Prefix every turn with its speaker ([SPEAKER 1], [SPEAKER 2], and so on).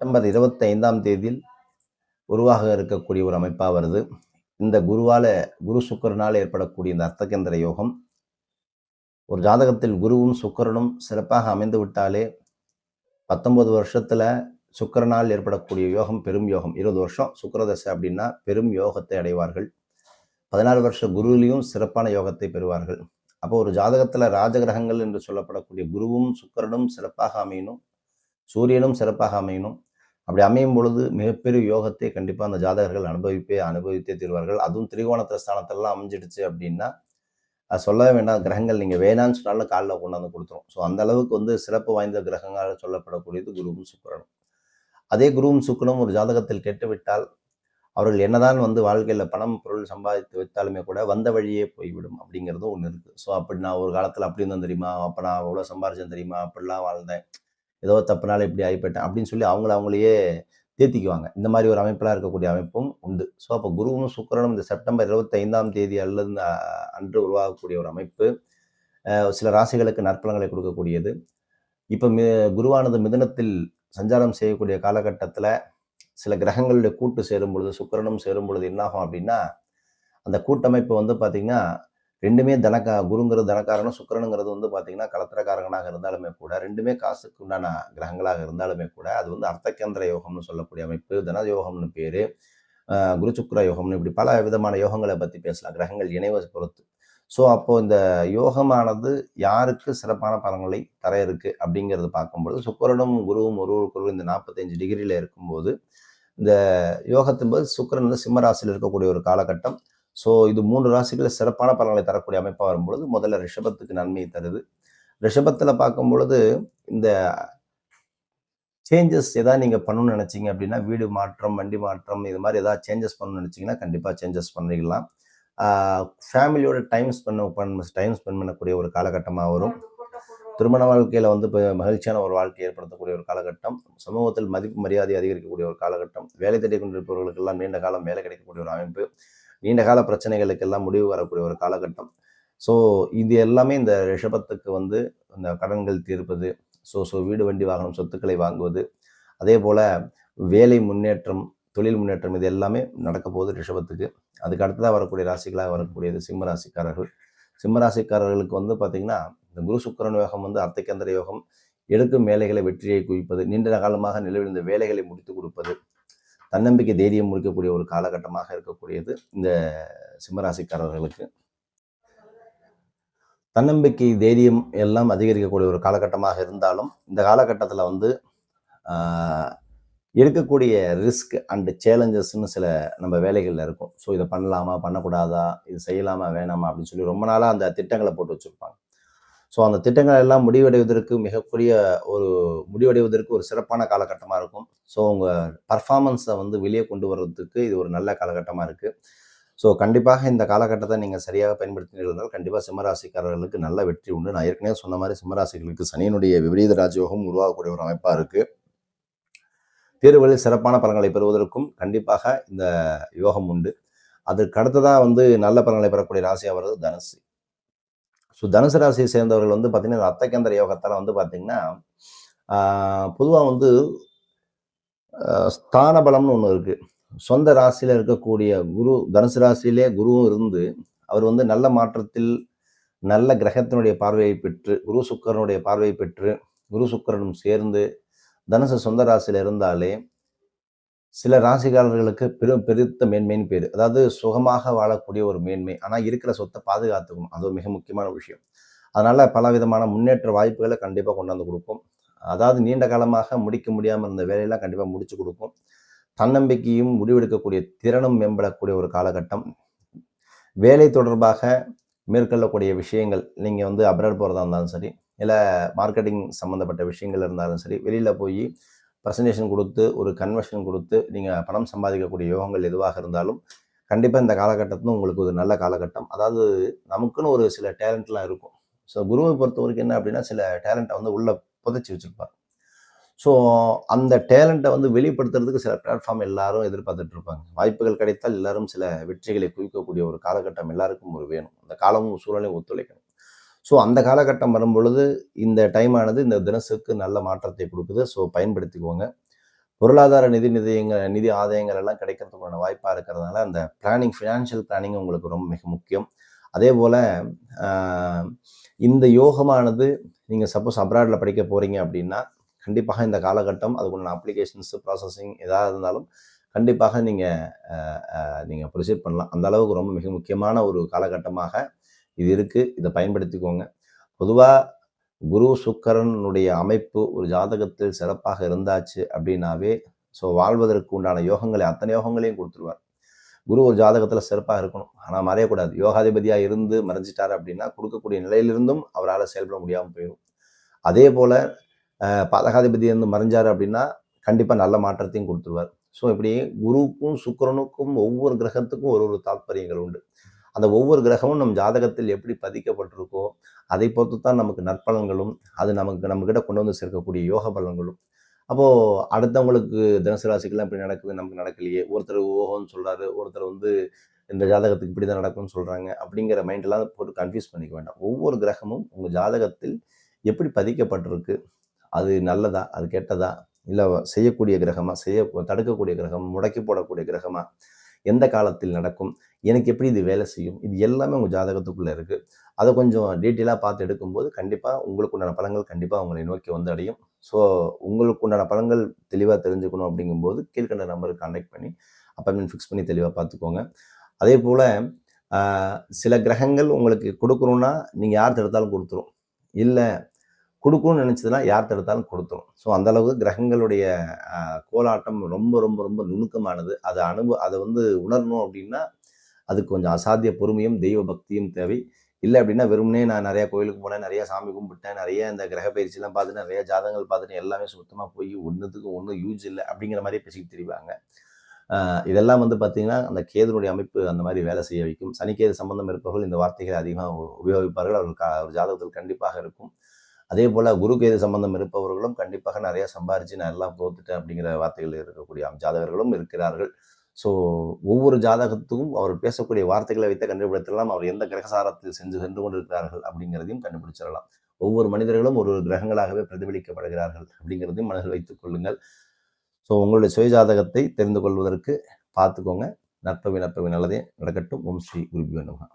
[SPEAKER 1] September இருபத்தி ஐந்தாம் தேதியில் உருவாக இருக்கக்கூடிய ஒரு அமைப்பாக வருது. இந்த குருவால குரு சுக்கரனால் ஏற்படக்கூடிய இந்த அர்த்தகேந்திர யோகம் ஒரு ஜாதகத்தில் குருவும் சுக்கரனும் சிறப்பாக அமைந்து விட்டாலே பத்தொன்பது வருஷத்துல சுக்கரனால் ஏற்படக்கூடிய யோகம் பெரும் யோகம். இருபது வருஷம் சுக்கரதசை அப்படின்னா பெரும் யோகத்தை அடைவார்கள். பதினாறு வருஷ குருவிலையும் சிறப்பான யோகத்தை பெறுவார்கள். அப்போ ஒரு ஜாதகத்துல ராஜகிரகங்கள் என்று சொல்லப்படக்கூடிய குருவும் சுக்கரனும் சிறப்பாக அமையணும். சூரியனும் சிறப்பாக அமையணும். அப்படி அமையும் பொழுது மிகப்பெரிய யோகத்தை கண்டிப்பாக அந்த ஜாதகர்கள் அனுபவிப்பே அனுபவித்தே தீர்வார்கள். அதுவும் திரிகோணத்திர ஸ்தானத்திலலாம் அமைஞ்சிடுச்சு அப்படின்னா அது சொல்லவே வேண்டாம். கிரகங்கள் நீங்கள் வேணான்னு சொன்னாலும் காலில் கொண்டாந்து கொடுத்துரும். ஸோ அந்த அளவுக்கு வந்து சிறப்பு வாய்ந்த கிரகங்களாக சொல்லப்படக்கூடியது குருவும் சுக்கரனும். அதே குருவும் சுக்கரனும் ஒரு ஜாதகத்தில் கெட்டுவிட்டால் அவர்கள் என்னதான் வந்து வாழ்க்கையில் பணம் பொருள் சம்பாதித்து வைத்தாலுமே கூட வந்த வழியே போய்விடும் அப்படிங்கிறதும் ஒன்று இருக்குது ஸோ அப்படி நான் ஒரு காலத்தில் அப்படி இருந்தேன் தெரியுமா? அப்போ நான் அவ்வளோ சம்பாரிச்சேன் தெரியுமா? அப்படிலாம் வாழ்ந்தேன். ஏதோ தப்புனால இப்படி ஆகிப்பட்டேன் அப்படின்னு சொல்லி அவங்கள அவங்களையே தேத்திக்குவாங்க. இந்த மாதிரி ஒரு அமைப்பெல்லாம் இருக்கக்கூடிய அமைப்பும் உண்டு. ஸோ அப்போ குருவும் சுக்கரனும் இந்த செப்டம்பர் இருபத்தைந்தாம் தேதி அல்லது அன்று உருவாகக்கூடிய ஒரு அமைப்பு சில ராசிகளுக்கு நற்பலங்களை கொடுக்கக்கூடியது. இப்போ மி குருவானது மிதனத்தில் சஞ்சாரம் செய்யக்கூடிய காலகட்டத்தில் சில கிரகங்களுடைய கூட்டு சேரும் பொழுது சுக்கரனும் சேரும் பொழுது என்னாகும் அப்படின்னா அந்த கூட்டமைப்பு வந்து பார்த்திங்கன்னா ரெண்டுமே தனக்கா குருங்கிறது தனக்காரனும் சுக்கரனுங்கிறது வந்து பார்த்தீங்கன்னா கலத்திரக்காரகனாக இருந்தாலுமே கூட ரெண்டுமே காசுக்கு உண்டான கிரகங்களாக இருந்தாலுமே கூட அது வந்து அர்த்தகேந்திர யோகம்னு சொல்லக்கூடிய அமைப்பு தன யோகம்னு பேர் குரு சுக்கர யோகம்னு இப்படி பல விதமான யோகங்களை பற்றி பேசலாம் கிரகங்கள் இணைவை பொறுத்து. ஸோ அப்போது இந்த யோகமானது யாருக்கு சிறப்பான பலன்களை தர இருக்கு அப்படிங்கிறது பார்க்கும்போது சுக்கரனும் குருவும் ஒருவருக்கொருவர் இந்த நாற்பத்தஞ்சு டிகிரியில் இருக்கும்போது இந்த யோகத்தின் போது சுக்கரன் வந்து சிம்மராசியில் இருக்கக்கூடிய ஒரு காலகட்டம் ஸோ இது மூன்று ராசிகளில் சிறப்பான பலன்களை தரக்கூடிய அமைப்பாக வரும்பொழுது முதல்ல ரிஷபத்துக்கு நன்மையை தருது. ரிஷபத்தில் பார்க்கும் பொழுது இந்த சேஞ்சஸ் எதாவது நீங்கள் பண்ணணும்னு நினச்சிங்க அப்படின்னா வீடு மாற்றம் வண்டி மாற்றம் இது மாதிரி எதாவது சேஞ்சஸ் பண்ணணும்னு நினச்சிங்கன்னா கண்டிப்பாக சேஞ்சஸ் பண்ணிக்கலாம் ஃபேமிலியோட டைம் ஸ்பெண்ட் பண்ண டைம் ஸ்பெண்ட் பண்ணக்கூடிய ஒரு காலகட்டமாக வரும். திருமண வாழ்க்கையில் வந்து இப்போ மகிழ்ச்சியான ஒரு வாழ்க்கை ஏற்படுத்தக்கூடிய ஒரு காலகட்டம். சமூகத்தில் மதிப்பு மரியாதை அதிகரிக்கக்கூடிய ஒரு காலகட்டம். வேலை தேடிக் கொண்டிருப்பவர்களுக்கெல்லாம் நீண்ட காலம் வேலை கிடைக்கக்கூடிய ஒரு அமைப்பு. நீண்ட கால பிரச்சனைகளுக்கெல்லாம் முடிவு வரக்கூடிய ஒரு காலகட்டம். ஸோ இது எல்லாமே இந்த ரிஷபத்துக்கு வந்து இந்த கடன்கள் தீர்ப்பது ஸோ ஸோ வீடு வண்டி வாகனம் சொத்துக்களை வாங்குவது அதே போல் வேலை முன்னேற்றம் தொழில் முன்னேற்றம் இது எல்லாமே நடக்க போகுது ரிஷபத்துக்கு. அதுக்கு அடுத்ததாக வரக்கூடிய ராசிகளாக வரக்கூடியது சிம்ம ராசிக்காரர்கள். சிம்ம ராசிக்காரர்களுக்கு வந்து பார்த்திங்கன்னா இந்த குரு சுக்கரன் யோகம் வந்து அர்த்தகேந்திர யோகம் எடுக்கும் வேலைகளை வெற்றியை குவிப்பது நீண்ட காலமாக நிலவிருந்த வேலைகளை முடித்து கொடுப்பது தன்னம்பிக்கை தைரியம் முடிக்கக்கூடிய ஒரு காலகட்டமாக இருக்கக்கூடியது இந்த சிம்மராசிக்காரர்களுக்கு. தன்னம்பிக்கை தைரியம் எல்லாம் அதிகரிக்கக்கூடிய ஒரு காலகட்டமாக இருந்தாலும் இந்த காலகட்டத்தில் வந்து இருக்கக்கூடிய ரிஸ்க் அண்டு சேலஞ்சஸ்ன்னு சில நம்ம வேலைகளில் இருக்கும். ஸோ இதை பண்ணலாமா பண்ணக்கூடாதா இது செய்யலாமா வேணாமா அப்படின்னு சொல்லி ரொம்ப நாளாக அந்த திட்டங்களை போட்டு வச்சுருப்பாங்க. ஸோ அந்த திட்டங்கள் எல்லாம் முடிவடைவதற்கு மிகப்பெரிய ஒரு முடிவடைவதற்கு ஒரு சிறப்பான காலகட்டமாக இருக்கும். ஸோ உங்கள் பர்ஃபார்மன்ஸை வந்து வெளியே கொண்டு வர்றதுக்கு இது ஒரு நல்ல காலகட்டமாக இருக்குது ஸோ கண்டிப்பாக இந்த காலகட்டத்தை நீங்கள் சரியாக பயன்படுத்தினீர்கள் கண்டிப்பாக சிம்மராசிக்காரர்களுக்கு நல்ல வெற்றி உண்டு. நான் ஏற்கனவே சொன்ன மாதிரி சிம்மராசிகளுக்கு சனியினுடைய விபரீத ராஜயோகம் உருவாகக்கூடிய ஒரு அமைப்பாக இருக்குது தேர்வுகளில் சிறப்பான பலன்களை பெறுவதற்கும் கண்டிப்பாக இந்த யோகம் உண்டு. அதற்கு அடுத்ததாக வந்து நல்ல பலன்களை பெறக்கூடிய ராசியாக வருது தனுசு. ஸோ தனுசு ராசியை சேர்ந்தவர்கள் வந்து பார்த்தீங்கன்னா அத்தகேந்திர யோகத்தால் வந்து பார்த்தீங்கன்னா பொதுவாக வந்து ஸ்தான பலம்னு ஒன்று இருக்குது சொந்த ராசியில் இருக்கக்கூடிய குரு தனுசு ராசியிலே குருவும் இருந்து அவர் வந்து நல்ல மாற்றத்தில் நல்ல கிரகத்தினுடைய பார்வையை பெற்று குரு சுக்கரனுடைய பார்வையை பெற்று குரு சுக்கரனும் சேர்ந்து தனுசு சொந்த ராசியில் இருந்தாலே சில ராசிகாரர்களுக்கு பெரும் பெருத்த மேன்மைன்னு பேர். அதாவது சுகமாக வாழக்கூடிய ஒரு மேன்மை. ஆனால் இருக்கிற சொத்தை பாதுகாத்துக்கணும். அது மிக முக்கியமான விஷயம். அதனால் பல விதமான முன்னேற்ற வாய்ப்புகளை கண்டிப்பாக கொண்டாந்து கொடுக்கும் அதாவது நீண்ட காலமாக முடிக்க முடியாமல் இருந்த வேலையெல்லாம் கண்டிப்பாக முடிச்சு கொடுக்கும் தன்னம்பிக்கையும் முடிவெடுக்கக்கூடிய திறனும் மேம்படக்கூடிய ஒரு காலகட்டம். வேலை தொடர்பாக மேற்கொள்ளக்கூடிய விஷயங்கள் நீங்கள் வந்து அப்ராட் போகிறதா இருந்தாலும் சரி இல்லை மார்க்கெட்டிங் சம்மந்தப்பட்ட விஷயங்கள் இருந்தாலும் சரி வெளியில் போய் ப்ரெசன்டேஷன் கொடுத்து ஒரு கன்வர்ஷன் கொடுத்து நீங்கள் பணம் சம்பாதிக்கக்கூடிய யோகங்கள் எதுவாக இருந்தாலும் கண்டிப்பாக இந்த காலகட்டத்தும் உங்களுக்கு ஒரு நல்ல காலகட்டம். அதாவது நமக்குன்னு ஒரு சில டேலண்ட்லாம் இருக்கும். ஸோ குருவை பொறுத்த வரைக்கும் என்ன அப்படின்னா சில டேலண்ட்டை வந்து உள்ளே புதைச்சி வச்சுருப்பார். ஸோ அந்த டேலண்ட்டை வந்து வெளிப்படுத்துறதுக்கு சில பிளாட்ஃபார்ம் எல்லாரும் எதிர்பார்த்துட்டு இருப்பாங்க. வாய்ப்புகள் கிடைத்தால் எல்லாரும் சில வெற்றிகளை குவிக்கக்கூடிய ஒரு காலகட்டம் எல்லாருக்கும் ஒரு வேணும். அந்த காலமும் சூழலையும் ஒத்துழைக்கணும். ஸோ அந்த காலகட்டம் வரும்பொழுது இந்த டைம் ஆனது இந்த தினசுக்கு நல்ல மாற்றத்தை கொடுக்குது. ஸோ பயன்படுத்திக்கோங்க. பொருளாதார நிதி நிதியங்கள் நிதி ஆதாயங்கள் எல்லாம் கிடைக்கிறதுக்கான வாய்ப்பாக இருக்கிறதுனால அந்த பிளானிங் ஃபினான்ஷியல் பிளானிங் உங்களுக்கு ரொம்ப மிக முக்கியம். அதே போல் இந்த யோகமானது நீங்கள் சப்போஸ் அப்ராடில் படிக்க போகிறீங்க அப்படின்னா கண்டிப்பாக இந்த காலகட்டம் அதுக்குள்ள அப்ளிகேஷன்ஸு ப்ராசஸிங் எதாவது இருந்தாலும் கண்டிப்பாக நீங்கள் நீங்கள் ப்ரொசீட் பண்ணலாம். அந்த அளவுக்கு ரொம்ப மிக முக்கியமான ஒரு காலகட்டமாக இது இருக்குது இதை பயன்படுத்திக்கோங்க. பொதுவாக குரு சுக்கரனுடைய அமைப்பு ஒரு ஜாதகத்தில் சிறப்பாக இருந்தாச்சு அப்படின்னாவே ஸோ வாழ்வதற்கு உண்டான யோகங்களை அத்தனை யோகங்களையும் கொடுத்துருவார். குரு ஒரு ஜாதகத்தில் சிறப்பாக இருக்கணும். ஆனால் மறையக்கூடாது. யோகாதிபதியாக இருந்து மறைஞ்சிட்டார் அப்படின்னா கொடுக்கக்கூடிய நிலையிலிருந்தும் அவரால் செயல்பட முடியாமல் போயிடும் அதே போல் பாதகாதிபதி இருந்து மறைஞ்சார் அப்படின்னா கண்டிப்பாக நல்ல மாற்றத்தையும் கொடுத்துருவார். ஸோ இப்படி குருவுக்கும் சுக்கரனுக்கும் ஒவ்வொரு கிரகத்துக்கும் ஒரு ஒரு தாத்பரியங்கள் உண்டு. அந்த ஒவ்வொரு கிரகமும் நம் ஜாதகத்தில் எப்படி பதிக்கப்பட்டிருக்கோ அதை பொறுத்து தான் நமக்கு நற்பலன்களும் அது நமக்கு நம்மக்கிட்ட கொண்டு வந்து சேர்க்கக்கூடிய யோக பலன்களும். அப்போது அடுத்தவங்களுக்கு தனுசு ராசிக்கெல்லாம் இப்படி நடக்குது நமக்கு நடக்கலையே ஒருத்தர் ஓகோன்னு சொல்கிறாரு ஒருத்தர் வந்து இந்த ஜாதகத்துக்கு இப்படி தான் நடக்கும்னு சொல்கிறாங்க அப்படிங்கிற மைண்டெல்லாம் போட்டு கன்ஃபியூஸ் பண்ணிக்க வேண்டாம். ஒவ்வொரு கிரகமும் உங்கள் ஜாதகத்தில் எப்படி பதிக்கப்பட்டிருக்கு அது நல்லதா அது கெட்டதா இல்லை செய்யக்கூடிய கிரகமாக செய்ய தடுக்கக்கூடிய கிரகம் முடக்கி போடக்கூடிய கிரகமாக எந்த காலத்தில் நடக்கும் எனக்கு எப்படி இது வேலை செய்யும் இது எல்லாமே உங்கள் ஜாதகத்துக்குள்ளே இருக்குது அதை கொஞ்சம் டீட்டெயிலாக பார்த்து எடுக்கும்போது கண்டிப்பாக உங்களுக்கு உண்டான கண்டிப்பாக உங்களை நோக்கி வந்து அடையும். ஸோ உங்களுக்கு உண்டான பலன்கள் தெளிவாக தெரிஞ்சுக்கணும் அப்படிங்கும்போது கீழ்கண்ட நம்பருக்கு கான்டாக்ட் பண்ணி அப்பாயின்மெண்ட் ஃபிக்ஸ் பண்ணி தெளிவாக பார்த்துக்கோங்க. அதே போல் சில கிரகங்கள் உங்களுக்கு கொடுக்கணுன்னா நீங்கள் யார் தடுத்தாலும் கொடுத்துரும். இல்லை கொடுக்கணும்னு நினச்சதுன்னா யார் தடுத்தாலும் கொடுத்துரும். ஸோ அந்தளவுக்கு கிரகங்களுடைய கோலாட்டம் ரொம்ப ரொம்ப ரொம்ப நுணுக்கமானது. அதை அனுபவ அதை வந்து உணரணும் அப்படின்னா அதுக்கு கொஞ்சம் அசாத்திய பொறுமையும் தெய்வ பக்தியும் தேவை. இல்லை அப்படின்னா வெறுமனே நான் நிறையா கோயிலுக்கு போனேன் நிறையா சாமி கும்பிட்டேன் நிறைய இந்த கிரக பயிற்சிலாம் பார்த்துட்டு நிறைய ஜாதகங்கள் பார்த்துட்டு எல்லாமே சுத்தமாக போய் ஒன்றுத்துக்கு ஒன்றும் யூஸ் இல்லை அப்படிங்கிற மாதிரி பேசிக்கிட்டு தெரிவாங்க. இதெல்லாம் வந்து பார்த்திங்கன்னா அந்த கேதுனுடைய அமைப்பு அந்த மாதிரி வேலை செய்ய வைக்கும். சனிக்கேது சம்பந்தம் இருப்பவர்கள் இந்த வார்த்தைகளை அதிகமாக உபயோகிப்பார்கள். அவர்கள் ஜாதகத்தில் கண்டிப்பாக இருக்கும். அதே போல் குரு கேது சம்பந்தம் இருப்பவர்களும் கண்டிப்பாக நிறைய சம்பாரித்து நான் எல்லாம் தோத்துட்டேன் அப்படிங்கிற வார்த்தைகள் இருக்கக்கூடிய ஜாதகர்களும் இருக்கிறார்கள். ஸோ ஒவ்வொரு ஜாதகத்துக்கும் அவர் பேசக்கூடிய வார்த்தைகளை வைத்த கண்டுபிடித்திடலாம். அவர் எந்த கிரகசாரத்தில் சென்று சென்று கொண்டிருக்கிறார்கள் அப்படிங்கிறதையும் கண்டுபிடிச்சிடலாம். ஒவ்வொரு மனிதர்களும் ஒரு ஒரு கிரகங்களாகவே பிரதிபலிக்கப்படுகிறார்கள் அப்படிங்கிறதையும் மனதில் வைத்துக் கொள்ளுங்கள். ஸோ உங்களுடைய சுய ஜாதகத்தை தெரிந்து கொள்வதற்கு பார்த்துக்கோங்க. நற்பவி நற்பவி நல்லதே நடக்கட்டும். ஓம் ஸ்ரீ குருபி வேணுமா